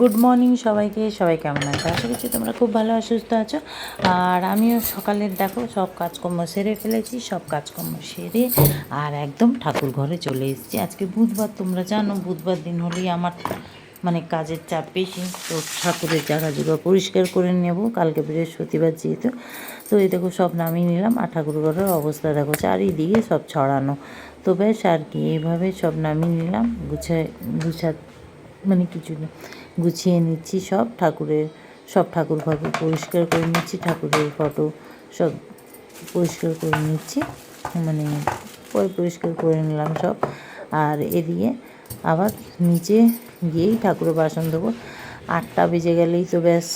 Good morning সবাইকে, সবাই কেমন আছে? আশা করছি তোমরা খুব ভালো আর সুস্থ আছো। আর আমিও সকালের, দেখো, সব কাজকর্ম সেরে ফেলেছি, সব কাজকর্ম সেরে আর একদম ঠাকুর ঘরে চলে এসেছি। আজকে বুধবার, তোমরা জানো, বুধবার দিন হলেই আমার মানে কাজের চাপ বেশি। তো ঠাকুরের জায়গা জুগা পরিষ্কার করে নেব। কালকে বৃহস্পতিবার যেহেতু, তো এই দেখো সব নামিয়ে নিলাম। আর ঠাকুর ঘরের অবস্থা দেখো, চারিদিকে সব ছড়ানো। তো বেশ আর কি এইভাবে সব নামিয়ে নিলাম। গুছায়, গুছা মানে কিছু না। গুছিয়ে নিচ্ছি সব ঠাকুরের, সব ঠাকুর ফাকুর পরিষ্কার করে নিচ্ছি, ঠাকুরের ফটো সব পরিষ্কার করে নিচ্ছি মানে পরে, পরিষ্কার করে নিলাম সব। আর এদিকে আবার নিচে গিয়েই ঠাকুরের বাসন দেবো আটটা বেজে গেলেই তো ব্যাস,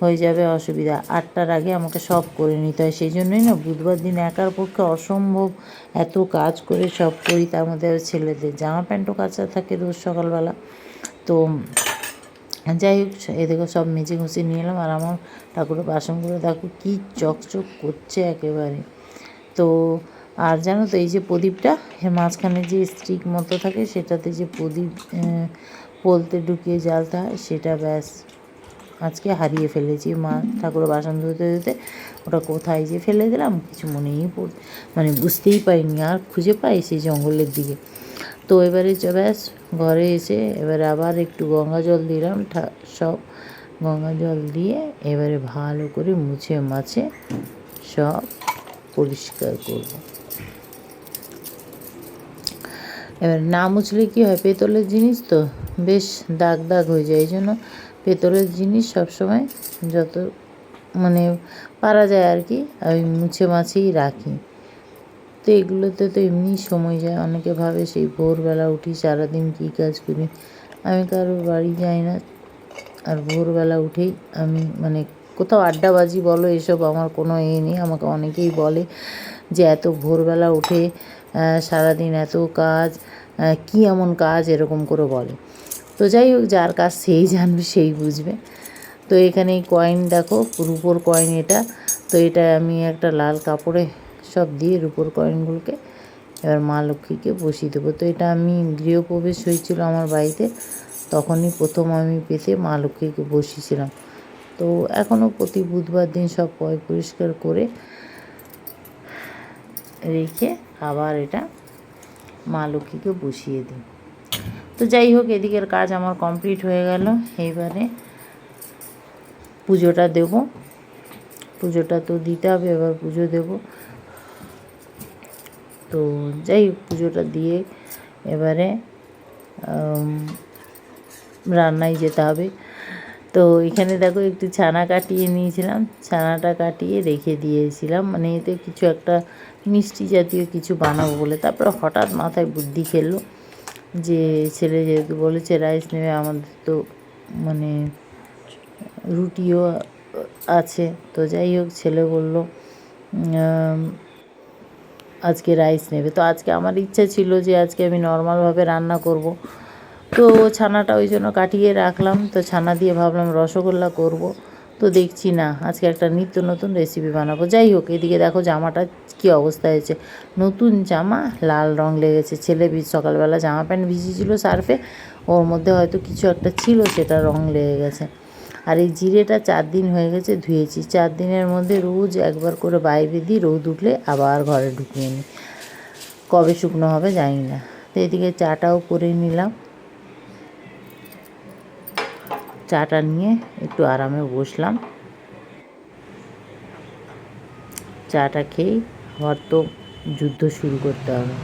হয়ে যাবে অসুবিধা। আটটার আগে আমাকে সব করে নিতে হয়। সেই জন্যই না বুধবার দিন একার পক্ষে অসম্ভব এত কাজ করে সব করি। তার মধ্যে ছেলেদের জামা প্যান্টও কাচা থাকে রোজ সকালবেলা। তো যাই হোক এদিকে সব মেজে ঘুষে নিয়ে এলাম আর আমার ঠাকুরের বাসনগুলো দেখো কী চকচক করছে একেবারে। তো আর জানো তো এই যে প্রদীপটা মাঝখানে যে স্টিক মতো থাকে সেটাতে যে প্রদীপ পোলতে ঢুকিয়ে জ্বালতে হয় সেটা ব্যাস আজকে হারিয়ে ফেলেছি। মা ঠাকুরের বাসন ধুতে ধুতে ওটা কোথায় যে ফেলে দিলাম, কিছু মনেই পড় মানে বুঝতেই পারিনি, আর খুঁজে পাই সেই জঙ্গলের দিকে। তো এবারে ব্যাস, ঘরে এসে এবারে আবার একটু গঙ্গা জল দিলাম সব গঙ্গা জল দিয়ে এবারে ভালো করে মুছে মাছে সব পরিষ্কার করব। এবার না মুছলে কী হয়? পেতলের জিনিস তো বেশ দাগ দাগ হয়ে যায়, এই জন্য পেতলের জিনিস সবসময় যত মানে পারা যায় আর কি, আমি মুছে মাছেই রাখি। তো এগুলোতে তো এমনি সময় যায়। অনেকে ভাবে সেই ভোরবেলা উঠি, সারাদিন কী কাজ করি? আমি কারোর বাড়ি যাই না। আর ভোরবেলা উঠেই আমি মানে কোথাও আড্ডাবাজি বলো, এসব আমার কোনো এ নেই। আমাকে অনেকেই বলে যে, এত ভোরবেলা উঠে সারাদিন এত কাজ কী এমন কাজ? এরকম করে বলে। তো যাই হোক, যার কাজ সেই জানবে, সেই বুঝবে। তো এখানে এই কয়েন দেখো, রুপোর কয়েন এটা। তো এটা আমি একটা লাল কাপড়ে সব দিয়ে রুপোর কয়েনগুলোকে এবার মা লক্ষ্মীকে বসিয়ে দেবো। তো এটা আমি গৃহপ্রবেশ হয়েছিল আমার বাড়িতে, তখনই প্রথম আমি পেতে মা লক্ষ্মীকে বসিয়েছিলাম। তো এখনও প্রতি বুধবার দিন সব পয় পরিষ্কার করে রেখে আবার এটা মা লক্ষ্মীকে বসিয়ে দিই। তো যাই হোক, এদিকের কাজ আমার কমপ্লিট হয়ে গেল। এইবারে পুজোটা দেব। পুজোটা তো দিতে হবে, এবার পুজো দেব। তো যাই পুজোটা দিয়ে এবারে রান্নায় যেতে হবে। তো এখানে দেখো একটু ছানা কাটিয়ে নিয়েছিলাম। ছানাটা কাটিয়ে রেখে দিয়েছিলাম। মানে এতে কিছু একটা মিষ্টি জাতীয় কিছু বানাবো বলে। তারপরে হঠাৎ মাথায় বুদ্ধি খেললো যে, ছেলে যেহেতু বলেছে রাইস নেবে, আমাদের তো মানে রুটিও আছে। তো যাই হোক, ছেলে বলল আজকে রাইস নেবে। তো আজকে আমার ইচ্ছা ছিল যে আজকে আমি নর্মালভাবে রান্না করব। তো ছানাটা ওই জন্য কাটিয়ে রাখলাম। তো ছানা দিয়ে ভাবলাম রসগোল্লা করব। তো দেখছি না, আজকে একটা নিত্য নতুন রেসিপি বানাবো। যাই হোক, এদিকে দেখো জামাটা কী অবস্থা হয়েছে। নতুন জামা, লাল রং লেগেছে। ছেলে সকালবেলা জামা প্যান্ট ভিজিয়েছিল সার্ফে। ওর মধ্যে হয়তো কিছু একটা ছিল, সেটা রং লেগে গেছে। আর এই জিরেটা চার দিন হয়ে গেছে ধুয়েছি। চার দিনের মধ্যে রোজ একবার করে বাইরে দিই রোদ উঠলে আবার ঘরে ঢুকিয়ে নিই। কবে শুকনো হবে জানি না। তো এদিকে চাটাও করে নিলাম। চাটা নিয়ে একটু আরামে বসলাম। চাটা খেয়েই আবার তো যুদ্ধ শুরু করতে হবে।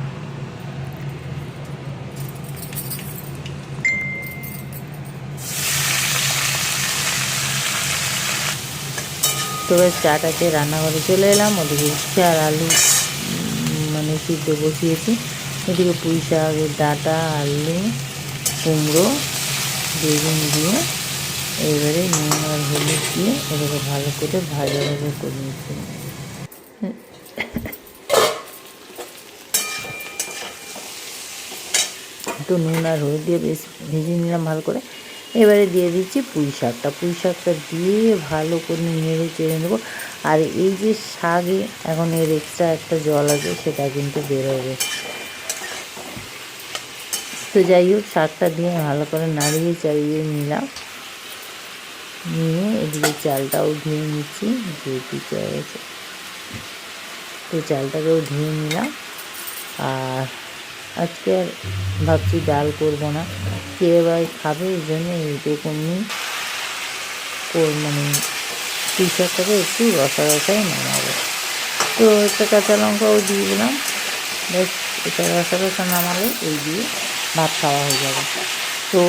এবার চাটা খেয়ে রান্নাঘরে চলে এলাম। ওদিকে উচ্ছে আর আলু মানে সিদ্ধ বসিয়েছি। এদিকে পুঁই শাকের ডাঁটা, আলু, কুমড়ো, বেগুন দিয়ে এবারে নুন আর হলুদ দিয়ে এটাকে ভালো করে ভাজা ভাজা করে নিচ্ছি। একটু নুন আর হলুদ দিয়ে বেশ ভেজে নিলাম ভালো করে। এবারে দিয়ে দিচ্ছি পুঁই শাকটা। পুঁই শাকটা দিয়ে ভালো করে নেড়ে চেড়ে নেব। আর এই যে শাকে এখন এর এক্সট্রা একটা জল আছে, সেটা কিন্তু বেরোবে তো যাই হোক, শাকটা দিয়ে ভালো করে নাড়িয়ে চাড়িয়ে নিলাম। নিয়ে এদিকে চালটাও ধুয়ে নিচ্ছি চয়ে গেছে তো চালটাকেও ধুয়ে নিলাম। আর আজকে আর ভাবছি ডাল করব না। কে এবার খাবে এই জন্য এইটুকু নিয়ে মানে টিশার্টটাকে একটু রসা রসাই নামাবো তো একটা কাঁচা লঙ্কাও দিয়ে দিলাম। বেশ এটা রসা রসা নামালে এই দিয়ে ভাত খাওয়া হয়ে যাবে। তো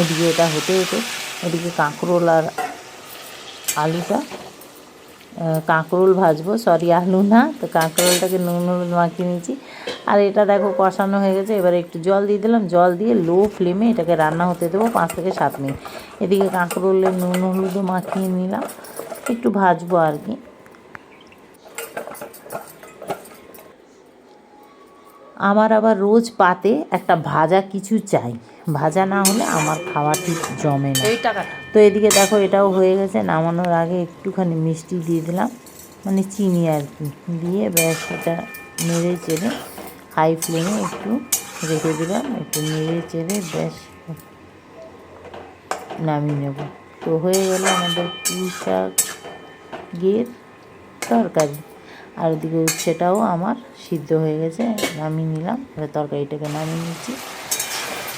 এদিকে এটা হতে হতে এদিকে কাঁকরোল আর আলুটা কাঁকরোল ভাজবো সরি আলু না, তো কাঁকরোলটাকে নুন হলুদ মাখিয়ে নিয়েছি। আর এটা দেখো কষানো হয়ে গেছে, এবারে একটু জল দিয়ে দিলাম, জল দিয়ে লো ফ্লেমে এটাকে রান্না হতে দেবো পাঁচ থেকে সাত মিনিট। এদিকে কাঁকরোলে নুন হলুদও মাখিয়ে নিলাম, একটু ভাজবো আর কি। আমার আবার রোজ পাতে একটা ভাজা কিছু চাই, ভাজা না হলে আমার খাওয়া ঠিক জমে না। তো এদিকে দেখো এটাও হয়ে গেছে, নামানোর আগে একটুখানি মিষ্টি দিয়ে দিলাম মানে চিনি আর কি, দিয়ে ব্যাস এটা নেড়ে চেড়ে হাই ফ্লেমে একটু রেখে দিলাম, একটু নেড়ে চেড়ে ব্যাস নামিয়ে নেব। তো হয়ে গেল আমাদের পুঁই শাক গিয়ের তরকারি। আর ওদিকে উচ্ছেটাও আমার সিদ্ধ হয়ে গেছে, নামিয়ে নিলাম, এবার তরকারিটাকে নামিয়ে নিচ্ছি।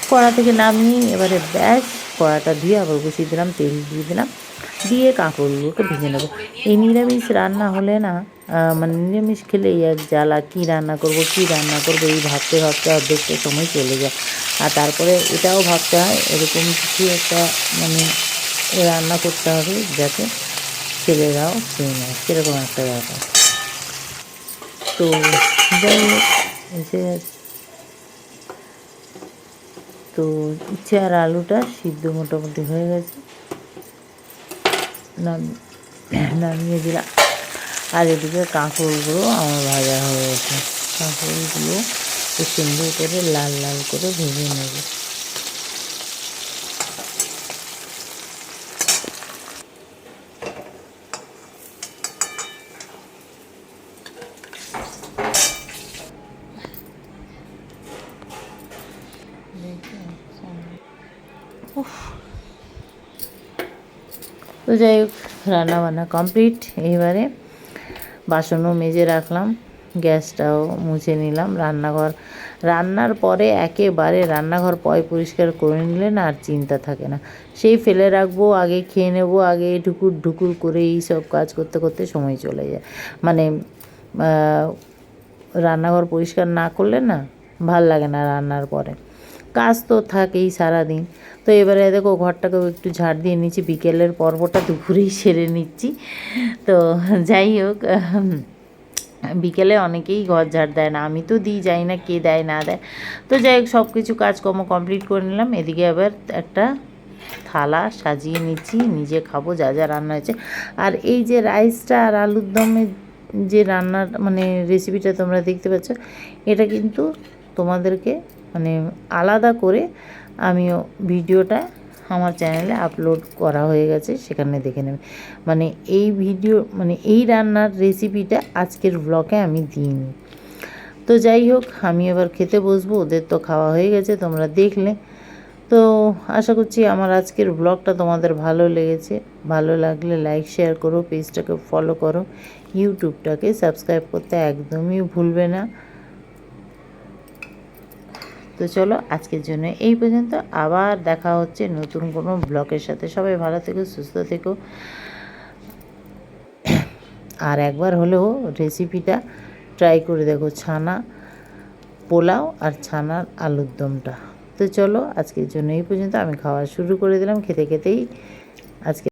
কড়া থেকে নামিয়ে এবারে ব্যাস কড়াটা ধুয়ে আবার বসিয়ে দিলাম, তেল দিয়ে দিলাম, দিয়ে কাঁকড়গুলোকে ভেজে নেব। এই নিরামিষ রান্না হলে না মানে নিরামিষ খেলে এক জ্বালা, কী রান্না করব, কী রান্না করব, এই ভাবতে ভাবতে অর্ধেকটা সময় চলে যায়। আর তারপরে এটাও ভাবতে হয়, এরকম কিছু একটা মানে রান্না করতে হবে যাতে ছেলেরাও খেয়ে নেয়, সেরকম একটা ব্যাপার। তো যাই হোক গেছে তো উচ্ছে আর আলুটা সিদ্ধ মোটামুটি হয়ে গেছে। নাম- নামিয়ে দিলাম। আর এদিকে কাঁকড়গুলো আমার ভাজা হয়ে গেছে। কাঁকড়গুলো সুন্দর করে লাল লাল করে ভেজে নেব। তো যাই হোক, রান্নাবান্না কমপ্লিট এইবারে বাসনও মেজে রাখলাম, গ্যাসটাও মুছে নিলাম, রান্নাঘর। রান্নার পরে একেবারে রান্নাঘর পয় পরিষ্কার করে নিলে না আর চিন্তা থাকে না। সেই ফেলে রাখব, আগে খেয়ে নেব, আগে ঢুকুর ঢুকুর করে এই সব কাজ করতে করতে সময় চলে যায়। মানে রান্নাঘর পরিষ্কার না করলে না ভালো লাগে না রান্নার পরে। কাজ তো থাকেই সারাদিন। তো এবারে দেখো ঘরটাকেও একটু ঝাড় দিয়ে নিচ্ছি বিকেলের পর্বটা দুপুরেই সেরে নিচ্ছি। তো যাই হোক, বিকেলে অনেকেই ঘর ঝাড় দেয় না। আমি তো দিই যাই না কে দেয়, না দেয়। তো যাই হোক সব কিছু কাজকর্ম কমপ্লিট করে নিলাম। এদিকে আবার একটা থালা সাজিয়ে নিচ্ছি। নিজে খাব, যা যা রান্না হয়েছে। আর এই যে রাইসটা আর আলুর দমের যে রান্নার মানে রেসিপিটা তোমরা দেখতে পাচ্ছ, এটা কিন্তু তোমাদেরকে মানে আলাদা করে আমিও ভিডিওটা আমার চ্যানেলে আপলোড করা হয়ে গেছে, সেখানে দেখে নেবে। মানে এই ভিডিও মানে এই রান্নার রেসিপিটা আজকের ব্লগে আমি দিইনি। তো যাই হোক, আমি এবার খেতে বসবো, ওদের তো খাওয়া হয়ে গেছে, তোমরা দেখলে। তো আশা করছি আমার আজকের ব্লগটা তোমাদের ভালো লেগেছে। ভালো লাগলে লাইক শেয়ার করো পেজটাকে ফলো করো। ইউটিউবটাকে সাবস্ক্রাইব করতে একদমই ভুলবে না। তো চলো আজকের জন্য এই পর্যন্ত। আবার দেখা হচ্ছে নতুন কোনো ব্লগের সাথে। সবাই ভালো থেকো, সুস্থ থেকো। আর একবার হলেও রেসিপিটা ট্রাই করে দেখো, ছানা পোলাও আর ছানার আলুর দমটা। তো চলো আজকের জন্য এই পর্যন্ত। আমি খাওয়া শুরু করে দিলাম। খেতে খেতেই আজকে